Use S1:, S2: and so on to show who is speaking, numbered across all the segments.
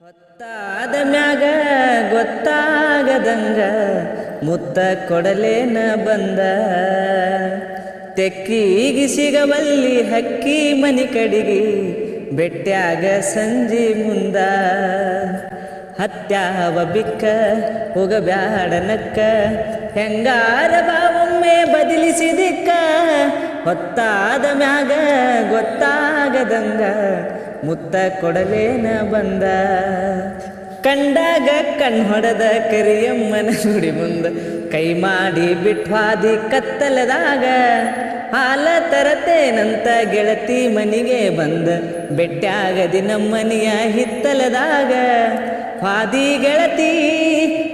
S1: ಹೊತ್ತಾದ ಮ್ಯಾಗ ಗೊತ್ತಾಗದಂಗ ಮುತ್ತ ಕೊಡಲೇನ ಬಂದ. ತೆಕ್ಕಿಗಿ ಸಿಗವಲ್ಲಿ ಹಕ್ಕಿ ಮನಿ ಕಡಿಗಿ ಬೆಟ್ಟ್ಯಾಗ ಸಂಜಿ ಮುಂದ. ಹತ್ಯಾವ ಬಿಕ್ಕ ಹೋಗಬ್ಯಾಡನಕ್ಕ ಹೆಂಗಾರ ಬಾವೊಮ್ಮೆ ಬದಲಿಸಿದಿಕ್ಕ. ಹೊತ್ತಾದ ಮ್ಯಾಗ ಗೊತ್ತಾಗದಂಗ ಮುತ್ತ ಕೊಡಲೇನ ಬಂದ. ಕಂಡಾಗ ಕಣ್ ಹೊಡೆದ ಕರಿಯಮ್ಮನ ನುಡಿ ಮುಂದ. ಕೈ ಮಾಡಿ ಬಿಟ್ವಾದಿ ಕತ್ತಲದಾಗ. ಹಾಲ ತರತೇನಂತ ಗೆಳತಿ ಮನಿಗೆ ಬಂದ. ಬೆಟ್ಟಾಗದಿ ನಮ್ಮನಿಯ ಹಿತ್ತಲದಾಗ. ಹಾದಿ ಗೆಳತಿ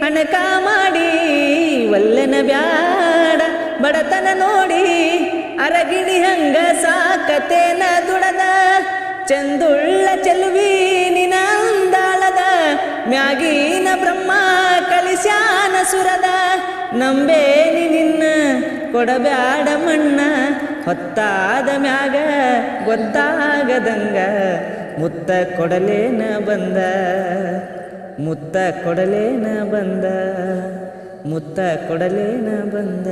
S1: ಹಣಕ ಮಾಡಿ ವಲ್ಲನ ಬ್ಯಾಡ ಬಡತನ ನೋಡಿ. ಅರಗಿಣಿ ಹಂಗ ಸಾಕತೇನ ದುಡದ ಚಂದುಳ್ಳ ಚೆಲುವಿ ನಿನ ಅಂದಾಳದ ಮ್ಯಾಗಿನ ಬ್ರಹ್ಮ ಕಲಿಸ್ಯಾನ ಸುರದ. ನಂಬೇನಿ ನಿನ್ನ, ಕೊಡಬ್ಯಾಡ ಮಣ್ಣ, ಹೊತ್ತಾದ ಮ್ಯಾಗ ಗೊತ್ತಾಗದಂಗ. ಮುತ್ತ ಕೊಡಲೇನ ಬಂದ, ಮುತ್ತ ಕೊಡಲೇನ ಬಂದ, ಮುತ್ತ ಕೊಡಲೇನ ಬಂದ.